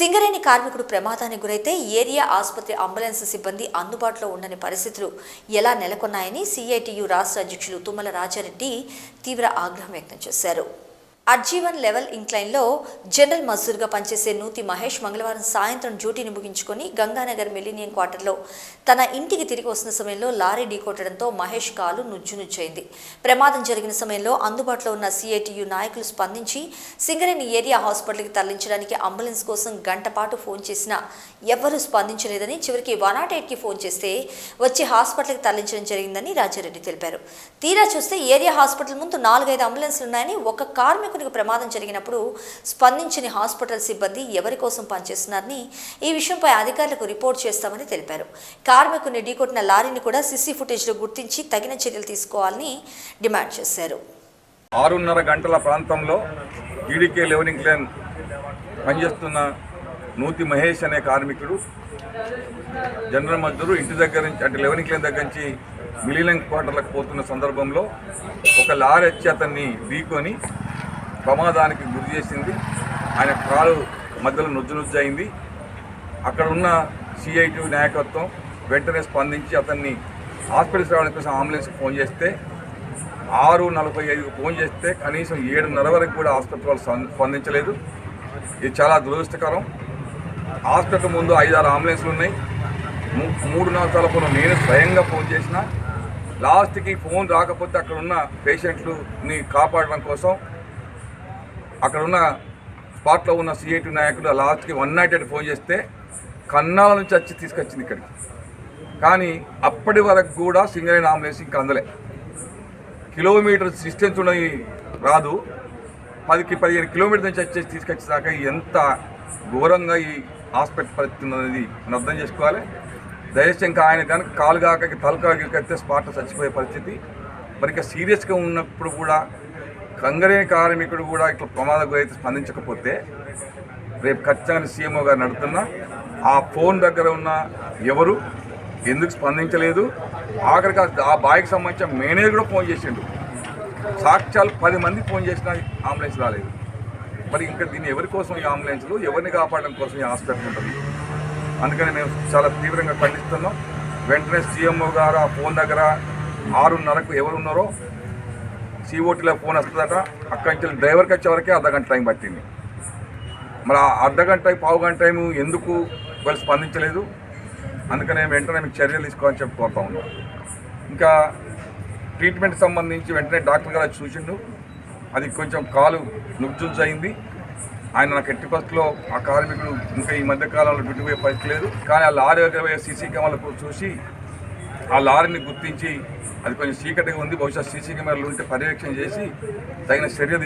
సింగరేణి కార్మికుడు ప్రమాదానికి గురైతే ఏరియా ఆసుపత్రి అంబులెన్స్ సిబ్బంది అందుబాటులో ఉండని పరిస్థితులు ఎలా నెలకొన్నాయని సిఐటియు రాష్ట్ర అధ్యక్షులు తుమ్మల రాజారెడ్డి తీవ్ర ఆగ్రహం వ్యక్తం చేశారు. అర్జీవన్ లెవెల్ ఇంక్లైన్లో జనరల్ మజ్దూర్గా పనిచేసే నూతి మహేష్ మంగళవారం సాయంత్రం డ్యూటీని ముగించుకొని గంగానగర్ మిలీనియం క్వార్టర్లో తన ఇంటికి తిరిగి వస్తున్న సమయంలో లారీ ఢీకొట్టడంతో మహేష్ కాలు నుజ్జునుజ్జైంది ప్రమాదం జరిగిన సమయంలో అందుబాటులో ఉన్న సిఐటియు నాయకులు స్పందించి సింగరేణి ఏరియా హాస్పిటల్కి తరలించడానికి అంబులెన్స్ కోసం గంట పాటు ఫోన్ చేసినా ఎవ్వరూ స్పందించలేదని చివరికి వన్ నాట్ ఎయిట్కి ఫోన్ చేస్తే వచ్చి హాస్పిటల్కి తరలించడం జరిగిందని రాజారెడ్డి తెలిపారు. తీరా చూస్తే ఏరియా హాస్పిటల్ ముందు నాలుగైదు అంబులెన్స్లు ఉన్నాయని ఒక కార్మికునికి ప్రమాదం జరిగినప్పుడు స్పందించని హాస్పిటల్ సిబ్బంది ఎవరి కోసం పనిచేస్తున్నారని ఈ విషయంపై అధికారులకు రిపోర్ట్ చేస్తామని తెలిపారు. కార్మికుని ఢీకొట్టిన లారీని కూడా సిసి ఫుటేజ్లో గుర్తించి తగిన చర్యలు తీసుకోవాలని డిమాండ్ చేశారు. ఆరున్నర గంటల ప్రాంతంలో ఈడీకే లెవెనింగ్ క్లేన్ పనిచేస్తున్న నూతి మహేష్ అనే కార్మికుడు జనరల్ మజ్దూరు ఇంటి దగ్గర నుంచి అంటే లెవెనింగ్ క్లేన్ దగ్గర నుంచి మిలియన్ క్వార్టర్లకు పోతున్న సందర్భంలో ఒక లారీ వచ్చి అతన్ని ఢీకొని ప్రమాదానికి గురి చేసింది. ఆయన కాలు మధ్యలో నుజ్జు నుజ్జు అక్కడ ఉన్న సిఐటి నాయకత్వం వెంటనే స్పందించి అతన్ని హాస్పిటల్స్ రావడం కోసం అంబులెన్స్కి ఫోన్ చేస్తే ఆరు నలభై ఐదుకు ఫోన్ చేస్తే కనీసం ఏడున్నర వరకు కూడా హాస్పిటల్ వాళ్ళు స్పందించలేదు. ఇది చాలా దురదృష్టకరం. హాస్పిటల్ ముందు ఐదారు అంబులెన్స్లు ఉన్నాయి. మూడు నాలుగు తలపున నేను స్వయంగా ఫోన్ చేసిన లాస్ట్కి ఫోన్ రాకపోతే అక్కడ ఉన్న పేషెంట్లని కాపాడడం కోసం అక్కడ ఉన్న స్పాట్లో ఉన్న సిఐటి నాయకులు లాస్ట్కి వన్ నైట్ అటు ఫోన్ చేస్తే కన్నాల నుంచి వచ్చి తీసుకొచ్చింది ఇక్కడికి. కానీ అప్పటి వరకు కూడా సింగరేణి అంబులెన్స్ ఇంకా అందలే. కిలోమీటర్ డిస్టెన్స్ ఉన్నది రాదు. పదికి పదిహేను కిలోమీటర్ నుంచి వచ్చేసి తీసుకొచ్చేదాకా ఎంత ఘోరంగా ఈ హాస్పిటల్ పరిస్థితి అనేది మనం అర్థం చేసుకోవాలి. దయచేసి ఇంకా ఆయన కనుక కాలుగాక తలకా గిరికైతే స్పాట్లో చచ్చిపోయే పరిస్థితి. మరి ఇంకా సీరియస్గా ఉన్నప్పుడు కూడా కంగరే కార్మికుడు కూడా ఇట్లా ప్రమాద గురైతే స్పందించకపోతే రేపు ఖచ్చితంగా సీఎంఓ గారు నడుతున్నా ఆ ఫోన్ దగ్గర ఉన్న ఎవరు ఎందుకు స్పందించలేదు? ఆఖరికి ఆ- ఆ సంబంధించిన మేనేజర్ కూడా ఫోన్ చేసిండు. సాక్ష్యాలు పది మంది ఫోన్ చేసినా అంబులెన్స్ రాలేదు. మరి ఇంకా దీన్ని ఎవరి కోసం ఈ అంబులెన్స్లు? ఎవరిని కాపాడడం కోసం ఈ హాస్పిటల్ ఉంటుంది? అందుకని మేము చాలా తీవ్రంగా ఖండిస్తున్నాం. వెంటనే సీఎంఓ గారు ఆ ఫోన్ దగ్గర ఆరున్నరకు ఎవరున్నారో సిఓటీలో ఫోన్ వస్తుందట అక్కడి నుంచి డ్రైవర్కి వచ్చేవరకే అర్ధగంట టైం పట్టింది. మరి ఆ అర్ధగంట పావు గంట టైం ఎందుకు వాళ్ళు స్పందించలేదు? అందుకనే వెంటనే మీకు చర్యలు తీసుకోవాలని చెప్పి కోరుతా ఉన్నాం. ఇంకా ట్రీట్మెంట్ సంబంధించి వెంటనే డాక్టర్ గారు చూసిండు. అది కొంచెం కాలు నుగ్జున్స్ అయింది ఆయన నాకు ఎట్టి ఫస్ట్లో ఆ కార్మికుడు ఇంకా ఈ మధ్య కాలంలో డ్యూటీ పోయే పరిస్థితి లేదు. కానీ ఆ లారీ దగ్గర సీసీ కెమెరాలకు చూసి ఆ లారీని గుర్తించి అది కొంచెం చీకటిగా ఉంది బహుశా సీసీ కెమెరాలు ఉంటే పర్యవేక్షణ చేసి తగిన చర్య